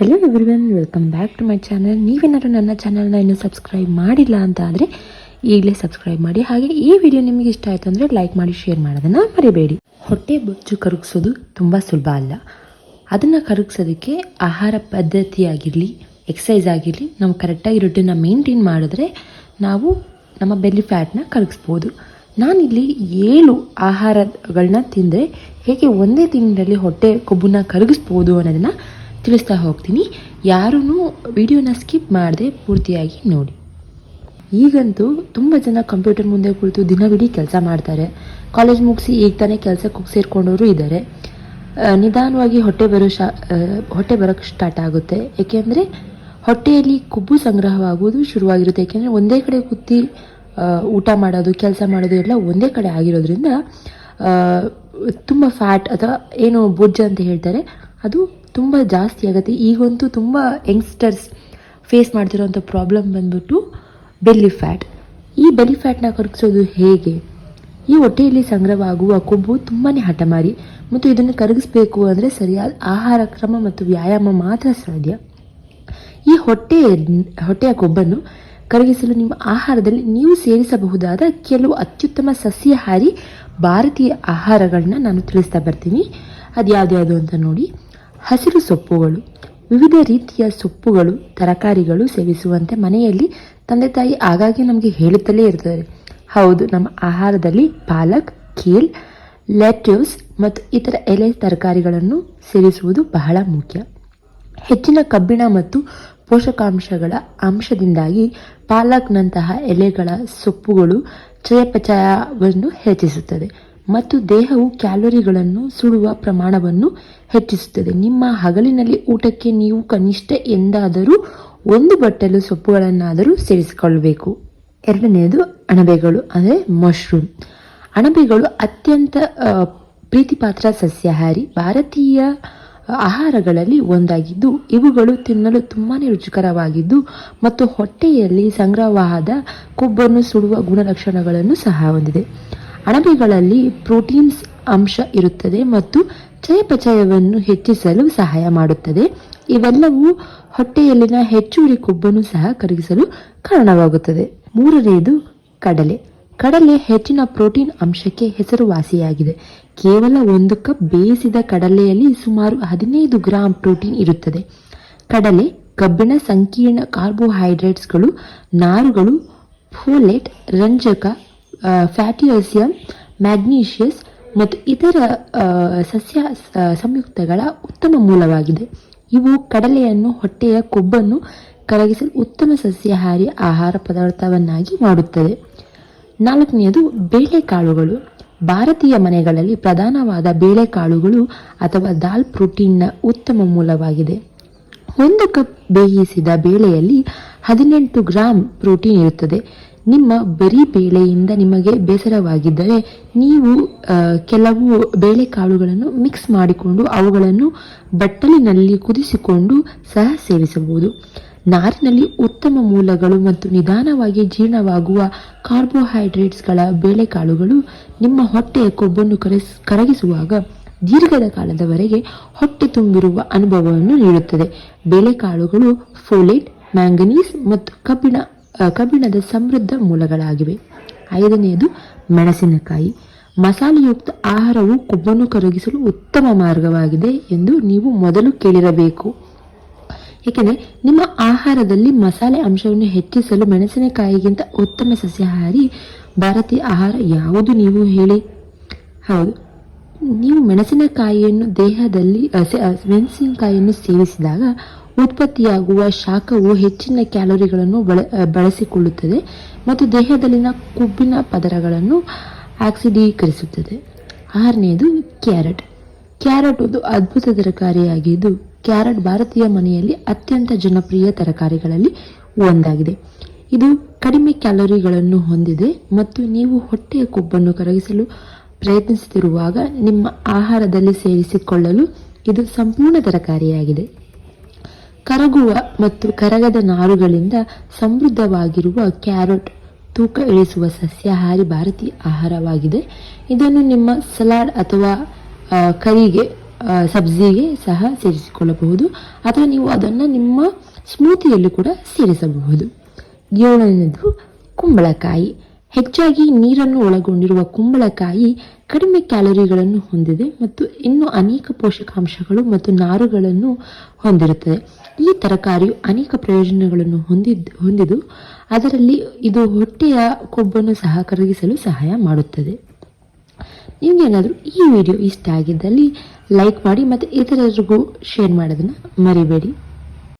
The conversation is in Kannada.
Hello everyone welcome back to my channel ನೀವೇನಾದ್ರು ನನ್ನ ಚಾನಲ್ನ ಇನ್ನೂ ಸಬ್ಸ್ಕ್ರೈಬ್ ಮಾಡಿಲ್ಲ ಅಂತ ಆದರೆ ಈಗಲೇ ಸಬ್ಸ್ಕ್ರೈಬ್ ಮಾಡಿ. ಹಾಗೆ ಈ ವಿಡಿಯೋ ನಿಮಗೆ ಇಷ್ಟ ಆಯಿತು ಅಂದರೆ ಲೈಕ್ ಮಾಡಿ ಶೇರ್ ಮಾಡೋದನ್ನು ಮರಿಬೇಡಿ. ಹೊಟ್ಟೆ ಬೊಜ್ಜು ಕರಗಿಸೋದು ತುಂಬ ಸುಲಭ ಅಲ್ಲ. ಅದನ್ನು ಕರಗಿಸೋದಕ್ಕೆ ಆಹಾರ ಪದ್ಧತಿಯಾಗಿರಲಿ ಎಕ್ಸಸೈಸ್ ಆಗಿರಲಿ, ನಾವು ಕರೆಕ್ಟಾಗಿ ರೊಟ್ಟಿನ ಮೇಂಟೈನ್ ಮಾಡಿದ್ರೆ ನಾವು ನಮ್ಮ ಬೆಲ್ಲಿ ಫ್ಯಾಟ್ನ ಕರಗಿಸ್ಬೋದು. ನಾನಿಲ್ಲಿ ಏಳು ಆಹಾರಗಳನ್ನ ತಿಂದರೆ ಹೇಗೆ ಒಂದೇ ತಿಂಗಳಲ್ಲಿ ಹೊಟ್ಟೆ ಕೊಬ್ಬನ್ನ ಕರಗಿಸ್ಬೋದು ಅನ್ನೋದನ್ನು ತಿಳಿಸ್ತಾ ಹೋಗ್ತೀನಿ. ಯಾರೂ ವಿಡಿಯೋನ ಸ್ಕಿಪ್ ಮಾಡದೆ ಪೂರ್ತಿಯಾಗಿ ನೋಡಿ. ಈಗಂತೂ ತುಂಬ ಜನ ಕಂಪ್ಯೂಟರ್ ಮುಂದೆ ಕುಳಿತು ದಿನವಿಡೀ ಕೆಲಸ ಮಾಡ್ತಾರೆ. ಕಾಲೇಜ್ ಮುಗಿಸಿ ಈಗ ತಾನೇ ಕೆಲಸಕ್ಕೆ ಸೇರಿಕೊಂಡವರು ಇದ್ದಾರೆ ನಿಧಾನವಾಗಿ ಹೊಟ್ಟೆ ಬರೋ ಶಾ ಹೊಟ್ಟೆ ಬರೋಕ್ಕೆ ಸ್ಟಾರ್ಟ್ ಆಗುತ್ತೆ. ಏಕೆಂದರೆ ಹೊಟ್ಟೆಯಲ್ಲಿ ಕೊಬ್ಬು ಸಂಗ್ರಹವಾಗುವುದು ಶುರುವಾಗಿರುತ್ತೆ. ಏಕೆಂದರೆ ಒಂದೇ ಕಡೆ ಕುತ್ತಿ ಊಟ ಮಾಡೋದು, ಕೆಲಸ ಮಾಡೋದು ಎಲ್ಲ ಒಂದೇ ಕಡೆ ಆಗಿರೋದ್ರಿಂದ ತುಂಬ ಫ್ಯಾಟ್ ಅಥವಾ ಏನು ಬೊಜ್ಜ ಅಂತ ಹೇಳ್ತಾರೆ. ಅದು ತುಂಬ ಜಾಸ್ತಿ ಆಗುತ್ತೆ. ಈಗಂತೂ ತುಂಬ ಯಂಗ್ಸ್ಟರ್ಸ್ ಫೇಸ್ ಮಾಡ್ತಿರೋಂಥ ಪ್ರಾಬ್ಲಮ್ ಬಂದ್ಬಿಟ್ಟು ಬೆಲ್ಲಿ ಫ್ಯಾಟ್ ಈ ಬೆಲ್ಲಿ ಫ್ಯಾಟ್ನ ಕರಗಿಸೋದು ಹೇಗೆ? ಈ ಹೊಟ್ಟೆಯಲ್ಲಿ ಸಂಗ್ರಹವಾಗುವ ಕೊಬ್ಬು ತುಂಬಾ ಹಠಮಾರಿ ಮತ್ತು ಇದನ್ನು ಕರಗಿಸಬೇಕು ಅಂದರೆ ಸರಿಯಾದ ಆಹಾರ, ಕ್ರಮ ಮತ್ತು ವ್ಯಾಯಾಮ ಮಾತ್ರ ಸಾಧ್ಯ. ಈ ಹೊಟ್ಟೆ, ಹೊಟ್ಟೆಯ ಕೊಬ್ಬನ್ನು ಕರಗಿಸಲು ನಿಮ್ಮ ಆಹಾರದಲ್ಲಿ ನೀವು ಸೇರಿಸಬಹುದಾದ ಕೆಲವು ಅತ್ಯುತ್ತಮ ಸಸ್ಯಾಹಾರಿ ಭಾರತೀಯ ಆಹಾರಗಳನ್ನ ನಾನು ತಿಳಿಸ್ತಾ ಬರ್ತೀನಿ. ಅದು ಯಾವ್ದು ಅಂತ ನೋಡಿ. ಹಸಿರು ಸೊಪ್ಪುಗಳು, ವಿವಿಧ ರೀತಿಯ ಸೊಪ್ಪುಗಳು, ತರಕಾರಿಗಳು ಸೇವಿಸುವಂತೆ ಮನೆಯಲ್ಲಿ ತಂದೆ ತಾಯಿ ಆಗಾಗ್ಗೆ ನಮಗೆ ಹೇಳುತ್ತಲೇ ಇರ್ತಾರೆ ಹೌದು, ನಮ್ಮ ಆಹಾರದಲ್ಲಿ ಪಾಲಕ್ ಕೀಲ್ ಲ್ಯಾಟ್ಯೂಸ್ ಮತ್ತು ಇತರ ಎಲೆ ತರಕಾರಿಗಳನ್ನು ಸೇವಿಸುವುದು ಬಹಳ ಮುಖ್ಯ. ಹೆಚ್ಚಿನ ಕಬ್ಬಿಣ ಮತ್ತು ಪೋಷಕಾಂಶಗಳ ಅಂಶದಿಂದಾಗಿ ಪಾಲಕ್ನಂತಹ ಎಲೆಗಳ ಸೊಪ್ಪುಗಳು ಚಯಪಚಯವನ್ನು ಹೆಚ್ಚಿಸುತ್ತದೆ. ಮತ್ತು ದೇಹವು ಕ್ಯಾಲೋರಿಗಳನ್ನು ಸುಡುವ ಪ್ರಮಾಣವನ್ನು ಹೆಚ್ಚಿಸುತ್ತದೆ. ನಿಮ್ಮ ಹಗಲಿನಲ್ಲಿ ಊಟಕ್ಕೆ ನೀವು ಕನಿಷ್ಠ ಎಂದಾದರೂ ಒಂದು ಬಟ್ಟಲು ಸೊಪ್ಪುಗಳನ್ನಾದರೂ ಸೇರಿಸಿಕೊಳ್ಳಬೇಕು ಎರಡನೆಯದು ಅಣಬೆಗಳು, ಅಂದರೆ ಮಶ್ರೂಮ್ ಅಣಬೆಗಳು ಅತ್ಯಂತ ಪ್ರೀತಿಪಾತ್ರ ಸಸ್ಯಾಹಾರಿ. ಭಾರತೀಯ ಆಹಾರಗಳಲ್ಲಿ ಒಂದಾಗಿದ್ದು, ಇವುಗಳು ತಿನ್ನಲು ತುಂಬಾ ರುಚಿಕರವಾಗಿದ್ದು ಮತ್ತು ಹೊಟ್ಟೆಯಲ್ಲಿ ಸಂಗ್ರಹವಾದ ಕೊಬ್ಬನ್ನು ಸುಡುವ ಗುಣಲಕ್ಷಣಗಳನ್ನು ಸಹ ಹೊಂದಿದೆ. ಅಣಬೆಗಳಲ್ಲಿ ಪ್ರೋಟೀನ್ಸ್ ಅಂಶ ಇರುತ್ತದೆ ಮತ್ತು ಚಯಾಪಚಯವನ್ನು ಹೆಚ್ಚಿಸಲು ಸಹಾಯ ಮಾಡುತ್ತದೆ. ಇವೆಲ್ಲವೂ ಹೊಟ್ಟೆಯಲ್ಲಿನ ಹೆಚ್ಚುವರಿ ಕೊಬ್ಬನ್ನು ಸಹ ಕರಗಿಸಲು ಕಾರಣವಾಗುತ್ತದೆ. ಮೂರನೆಯದು ಕಡಲೆ. ಕಡಲೆ ಹೆಚ್ಚಿನ ಪ್ರೋಟೀನ್ ಅಂಶಕ್ಕೆ ಹೆಸರುವಾಸಿಯಾಗಿದೆ. ಕೇವಲ ಒಂದು ಕಪ್ ಬೇಯಿಸಿದ ಕಡಲೆಯಲ್ಲಿ ಸುಮಾರು ಹದಿನೈದು ಗ್ರಾಂ ಪ್ರೋಟೀನ್ ಇರುತ್ತದೆ. ಕಡಲೆ ಕಬ್ಬಿಣ ಸಂಕೀರ್ಣ ಕಾರ್ಬೋಹೈಡ್ರೇಟ್ಸ್ಗಳು, ನಾರುಗಳು, ಫೋಲೆಟ್, ರಂಜಕ ಫ್ಯಾಟಿ ಆಸಿಯಂ ಮ್ಯಾಗ್ನೀಷಿಯಸ್ ಮತ್ತು ಇತರ ಸಸ್ಯ ಸಂಯುಕ್ತಗಳ ಉತ್ತಮ ಮೂಲವಾಗಿದೆ. ಇವು ಕಡಲೆಯನ್ನು, ಹೊಟ್ಟೆಯ ಕೊಬ್ಬನ್ನು ಕರಗಿಸಲು ಉತ್ತಮ ಸಸ್ಯಾಹಾರಿ ಆಹಾರ ಪದಾರ್ಥವನ್ನಾಗಿ ಮಾಡುತ್ತದೆ ನಾಲ್ಕನೆಯದು, ಬೇಳೆಕಾಳುಗಳು. ಭಾರತೀಯ ಮನೆಗಳಲ್ಲಿ ಪ್ರಧಾನವಾದ ಬೇಳೆಕಾಳುಗಳು ಅಥವಾ ದಾಲ್ ಪ್ರೋಟೀನ್ನ ಉತ್ತಮ ಮೂಲವಾಗಿದೆ. ಒಂದು ಕಪ್ ಬೇಯಿಸಿದ ಬೇಳೆಯಲ್ಲಿ ಹದಿನೆಂಟು ಗ್ರಾಂ ಪ್ರೋಟೀನ್ ಇರುತ್ತದೆ. ನಿಮ್ಮ ಬರೀ ಬೇಳೆಯಿಂದ ನಿಮಗೆ ಬೇಸರವಾಗಿದ್ದರೆ ನೀವು ಕೆಲವು ಬೇಳೆಕಾಳುಗಳನ್ನು ಮಿಕ್ಸ್ ಮಾಡಿಕೊಂಡು ಅವುಗಳನ್ನು ಬಟ್ಟಲಿನಲ್ಲಿ ಕುದಿಸಿಕೊಂಡು ಸಹ ಸೇವಿಸಬಹುದು. ನಾರಿನಲ್ಲಿ ಉತ್ತಮ ಮೂಲಗಳು ಮತ್ತು ನಿಧಾನವಾಗಿ ಜೀರ್ಣವಾಗುವ ಕಾರ್ಬೋಹೈಡ್ರೇಟ್ಸ್ಗಳ ಬೇಳೆಕಾಳುಗಳು ನಿಮ್ಮ ಹೊಟ್ಟೆಯ ಕೊಬ್ಬನ್ನು ಕರಸ್ ಕರಗಿಸುವಾಗ ದೀರ್ಘದ ಕಾಲದವರೆಗೆ ಹೊಟ್ಟೆ ತುಂಬಿರುವ ಅನುಭವವನ್ನು ನೀಡುತ್ತದೆ. ಬೇಳೆಕಾಳುಗಳು ಫೋಲೇಟ್ ಮ್ಯಾಂಗನೀಸ್ ಮತ್ತು ಕಬ್ಬಿಣ ಕಬ್ಬಿಣದ ಸಮೃದ್ಧ ಮೂಲಗಳಾಗಿವೆ. ಐದನೆಯದು ಮೆಣಸಿನಕಾಯಿ. ಮಸಾಲೆಯುಕ್ತ ಆಹಾರವು ಕೊಬ್ಬನ್ನು ಕರಗಿಸಲು ಉತ್ತಮ ಮಾರ್ಗವಾಗಿದೆ ಎಂದು ನೀವು ಮೊದಲು ಕೇಳಿರಬೇಕು. ಏಕೆಂದರೆ ನಿಮ್ಮ ಆಹಾರದಲ್ಲಿ ಮಸಾಲೆ ಅಂಶವನ್ನು ಹೆಚ್ಚಿಸಲು ಮೆಣಸಿನಕಾಯಿಗಿಂತ ಉತ್ತಮ ಸಸ್ಯಾಹಾರಿ ಭಾರತೀಯ ಆಹಾರ ಯಾವುದು ನೀವು ಹೇಳಿ? ಹೌದು. ನೀವು ಮೆಣಸಿನಕಾಯಿಯನ್ನು ದೇಹದಲ್ಲಿ ಮೆಣಸಿನಕಾಯಿಯನ್ನು ಸೇವಿಸಿದಾಗ ಉತ್ಪತ್ತಿಯಾಗುವ ಶಾಖವು ಹೆಚ್ಚಿನ ಕ್ಯಾಲೋರಿಗಳನ್ನು ಬಳ ಬಳಸಿಕೊಳ್ಳುತ್ತದೆ ಮತ್ತು ದೇಹದಲ್ಲಿನ ಕೊಬ್ಬಿನ ಪದರಗಳನ್ನು ಆಕ್ಸಿಡೀಕರಿಸುತ್ತದೆ. ಆರನೆಯದು ಕ್ಯಾರೆಟ್. ಕ್ಯಾರೆಟ್ ಒಂದು ಅದ್ಭುತ ತರಕಾರಿಯಾಗಿದ್ದು, ಕ್ಯಾರೆಟ್ ಭಾರತೀಯ ಮನೆಯಲ್ಲಿ ಅತ್ಯಂತ ಜನಪ್ರಿಯ ತರಕಾರಿಗಳಲ್ಲಿ ಒಂದಾಗಿದೆ. ಇದು ಕಡಿಮೆ ಕ್ಯಾಲೋರಿಗಳನ್ನು ಹೊಂದಿದೆ ಮತ್ತು ನೀವು ಹೊಟ್ಟೆಯ ಕೊಬ್ಬನ್ನು ಕರಗಿಸಲು ಪ್ರಯತ್ನಿಸುತ್ತಿರುವಾಗ ನಿಮ್ಮ ಆಹಾರದಲ್ಲಿ ಸೇರಿಸಿಕೊಳ್ಳಲು ಇದು ಸಂಪೂರ್ಣ ತರಕಾರಿಯಾಗಿದೆ. ಕರಗುವ ಮತ್ತು ಕರಗದ ನಾರುಗಳಿಂದ ಸಮೃದ್ಧವಾಗಿರುವ ಕ್ಯಾರೆಟ್ ತೂಕ ಇಳಿಸುವ ಸಸ್ಯಾಹಾರಿ ಭಾರತೀಯ ಆಹಾರವಾಗಿದೆ. ಇದನ್ನು ನಿಮ್ಮ ಸಲಾಡ್ ಅಥವಾ ಕರಿಗೆ ಸಬ್ಜಿಗೆ ಸಹ ಸೇರಿಸಿಕೊಳ್ಳಬಹುದು. ಅಥವಾ ನೀವು ಅದನ್ನು ನಿಮ್ಮ ಸ್ಮೂತಿಯಲ್ಲಿ ಕೂಡ ಸೇರಿಸಬಹುದು. ಏಳನೇದು ಕುಂಬಳಕಾಯಿ. ಹೆಚ್ಚಾಗಿ ನೀರನ್ನು ಒಳಗೊಂಡಿರುವ ಕುಂಬಳಕಾಯಿ ಕಡಿಮೆ ಕ್ಯಾಲೋರಿಗಳನ್ನು ಹೊಂದಿದೆ ಮತ್ತು ಇನ್ನೂ ಅನೇಕ ಪೋಷಕಾಂಶಗಳು ಮತ್ತು ನಾರುಗಳನ್ನು ಹೊಂದಿರುತ್ತದೆ. ಈ ತರಕಾರಿಯು ಅನೇಕ ಪ್ರಯೋಜನಗಳನ್ನು ಹೊಂದಿದ್ದು ಹೊಂದಿದ್ದು, ಅದರಲ್ಲಿ ಇದು ಹೊಟ್ಟೆಯ ಕೊಬ್ಬನ್ನು ಸಹ ಕರಗಿಸಲು ಸಹಾಯ ಮಾಡುತ್ತದೆ. ನಿಮಗೇನಾದರೂ ಈ ವಿಡಿಯೋ ಇಷ್ಟ ಆಗಿದ್ದಲ್ಲಿ ಲೈಕ್ ಮಾಡಿ ಮತ್ತು ಇತರರಿಗೂ ಶೇರ್ ಮಾಡೋದನ್ನು ಮರಿಬೇಡಿ.